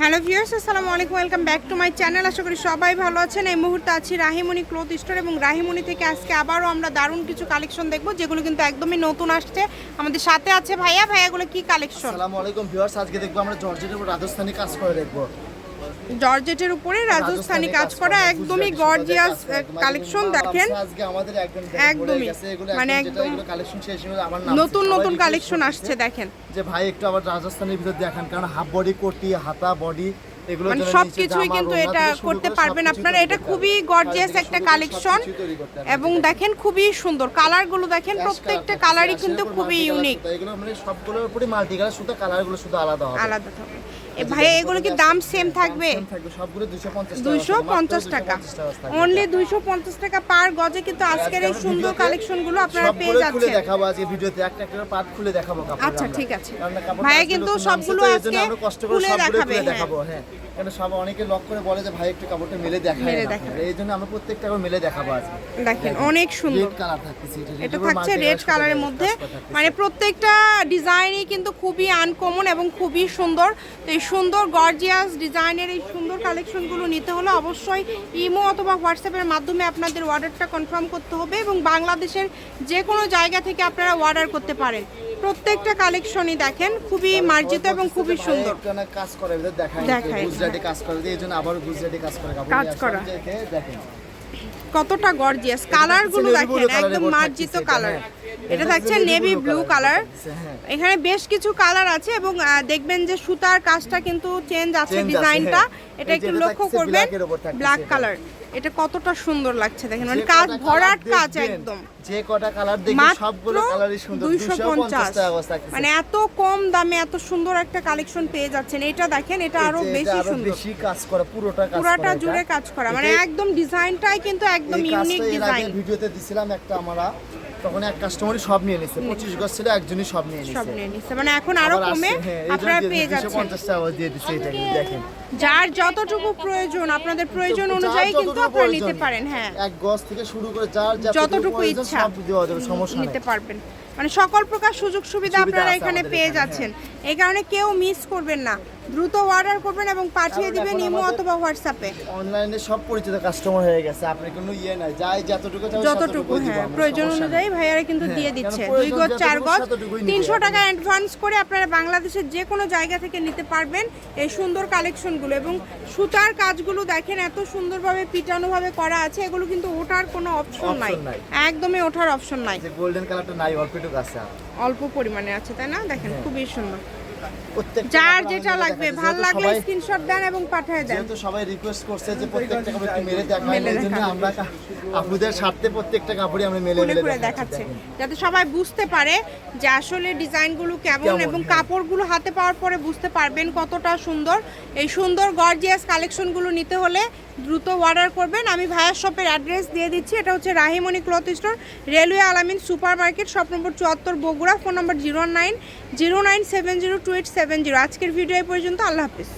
Hello viewers, আসসালামু আলাইকুম, welcome back to my channel. আশা করি সবাই ভালো আছেন। এই মুহূর্তে আছি রাহিমণি ক্লোথ স্টোর এবং রাহিমণি থেকে আজকে আবারও আমরা দারুণ কিছু কালেকশন দেখব, যেগুলো কিন্তু একদমই নতুন আসছে। আমাদের সাথে আছে ভাইয়া। ভাইয়াগুলো কি কালেকশন আসসালামু আলাইকুম ভিউয়ার্স, আজকে দেখব আমরা জর্জেটের উপর রাজস্থানি কাজ করে দেখব। জর্জেটের উপরে রাজস্থানি কাজ করা একদমই গর্জিয়াস কালেকশন দেখেন। একদমই। মানে একদম নতুন নতুন কালেকশন আসছে দেখেন। যে ভাই একটু আবার রাজস্থানের ভিতর দেখান কারণ হাফ বডি কোটি হাতা বডি এগুলো মানে সব কিছুই কিন্তু এটা করতে পারবেন আপনারা। এটা খুবই গর্জিয়াস একটা কালেকশন এবং দেখেন খুবই সুন্দর। কালারগুলো দেখেন প্রত্যেকটা কালারই কিন্তু খুবই ইউনিক এগুলো মানে সবগুলোর উপরই মাল্টি কালার শুধু কালারগুলো শুধু আলাদা হবে। আলাদা এ ভাই এগুলো কি দাম সেম থাকবে? থাকবে সবগুলো 250 দুইশো পঞ্চাশ টাকা। অনলি দুইশো পঞ্চাশ টাকা পার গজে কিন্তু আজকের এই সুন্দর কালেকশনগুলো আপনারা পেয়ে যাচ্ছেন। দেখাবো আজকে ভিডিওতে একটা একটা খুলে দেখাবো আচ্ছা ঠিক আছে। ভাইয়া কিন্তু সবগুলো আজকে খুলে দেখাবে হ্যাঁ। কারণ সব অনেকে লক করে বলে যে ভাই একটু কাপড়টা মেলে দেখায় এই জন্য আমরা প্রত্যেকটা করে মেলে দেখাবো আজকে। দেখেন অনেক সুন্দর। রেড কালার থাকতেছে এটা থাকছে রেড কালারের মধ্যে। মানে প্রত্যেকটা ডিজাইনই কিন্তু খুবই আনকমন এবং খুবই সুন্দর। তো এই সুন্দর গর্জিয়াস ডিজাইনের এই সুন্দর কালেকশনগুলো নিতে হলে অবশ্যই ইমো অথবা হোয়াটসঅ্যাপের মাধ্যমে আপনাদের অর্ডারটা কনফার্ম করতে হবে এবং বাংলাদেশের যে কোনো জায়গা থেকে আপনারা অর্ডার করতে পারেন। প্রত্যেকটা কালেকশনই দেখেন খুবই মার্জিত এবং খুবই সুন্দর। কাজ করে দেখায় গুজরাটি কাজ করে এই জন্য আবার গুজরাটি কাজ করে কাজ করা। দেখেন। কতটা গর্জিয়াস কালারগুলো দেখেন একদম মার্জিত কালার। এটা থাকছে নেভি ব্লু কালার। এখানে বেশ কিছু কালার আছে এবং দেখবেন যে সুতার কাজটা কিন্তু চেঞ্জ আছে ডিজাইনটা হ্যাঁ। এটা একটু লক্ষ্য করবেন ব্ল্যাক কালার এটা কতটা সুন্দর লাগছে দেখেন মানে কাজ ভরাট কাজ একদম। যে কটা কালার মাত্র সবগুলো কালারই সুন্দর। দুইশো 250 পঞ্চাশ টাকা মানে এত কম দামে এত সুন্দর একটা কালেকশন পেয়ে যাচ্ছেন। এটা দেখেন এটা আরও বেশি সুন্দর। বেশি কাজ করা পুরোটা কাজ পুরাটা। জুড়ে কাজ করা। মানে একদম ডিজাইনটাই কিন্তু একদম ইউনিক ডিজাইন ভিডিওতে দিছিলাম একটা আমরা। তখন এক কাস্টমারই সব নিয়ে নিছে। পঁচিশ গজ ছিল একজনই সব নিয়ে সব নিয়ে নিচ্ছে মানে এখন আরও কমে হ্যাঁ, আপনারা পেয়ে যাচ্ছেন। 250 টাকা দিয়ে দিচ্ছে এটা কিন্তু দেখেন। যার যতটুকু প্রয়োজন আপনাদের প্রয়োজন অনুযায়ী কিন্তু আপনারা নিতে পারেন হ্যাঁ। এক গজ থেকে শুরু করে যার যতটুকু ইচ্ছা সব দেওয়া যাবে সমস্যা নিতে পারবেন। মানে সকল প্রকার সুযোগ সুবিধা আপনারা এখানে পেয়ে যাচ্ছেন। এই কারণে কেউ মিস করবেন না। দ্রুত অর্ডার করবেন এবং পাঠিয়ে দিবেন ইমো অথবা হোয়াটসঅ্যাপে অনলাইনে সব পরিচিত কাস্টমার হয়ে গেছে আপনি কোনো ইয়ে নাই যাই যতটুকু চাই যতটুকু হ্যাঁ প্রয়োজন অনুযায়ী ভাইয়ারা কিন্তু হ্যাঁ, দিয়ে দিচ্ছে। দুই গজ চার গজ তিনশো। টাকা অ্যাডভান্স করে আপনারা বাংলাদেশের যে কোনো জায়গা থেকে নিতে পারবেন এই সুন্দর কালেকশনগুলো এবং সুতার কাজগুলো দেখেন এত সুন্দরভাবে পিটানোভাবে করা আছে এগুলো কিন্তু ওঠার কোনো অপশন নাই। একদমই ওঠার অপশন নাই। গোল্ডেন কালারটা নাই অল্প একটু আছে অল্প পরিমাণে আছে তাই না? দেখেন হ্যাঁ। খুবই সুন্দর। যার যেটা লাগবে ভালো লাগলে স্ক্রিনশট দেন এবং পাঠিয়ে দেন। যেহেতু সবাই রিকোয়েস্ট করছে যে প্রত্যেকটা কাপড় একটু মেলে মেলে এই জন্য আমরা আপুদের স্বার্থে প্রত্যেকটা কাপড়ই আমরা মেলে মেলে দেখাচ্ছি, যাতে সবাই বুঝতে পারে যে আসলে ডিজাইনগুলো কেমন কেমন, এবং হ্যাঁ। কাপড়গুলো হাতে পাওয়ার পরে বুঝতে পারবেন কতটা সুন্দর। এই সুন্দর গর্জিয়াস কালেকশনগুলো নিতে হলে দ্রুত অর্ডার করবেন। আমি ভায়ার শপের অ্যাড্রেস দিয়ে দিচ্ছি। এটা হচ্ছে Rahimoni cloth store railway Alamin super market shop number চুয়াত্তর, Bogura phone number zero nine zero nine seven zero two eight seven zero আজকের ভিডিও পর্যন্ত, আল্লাহ হাফিজ।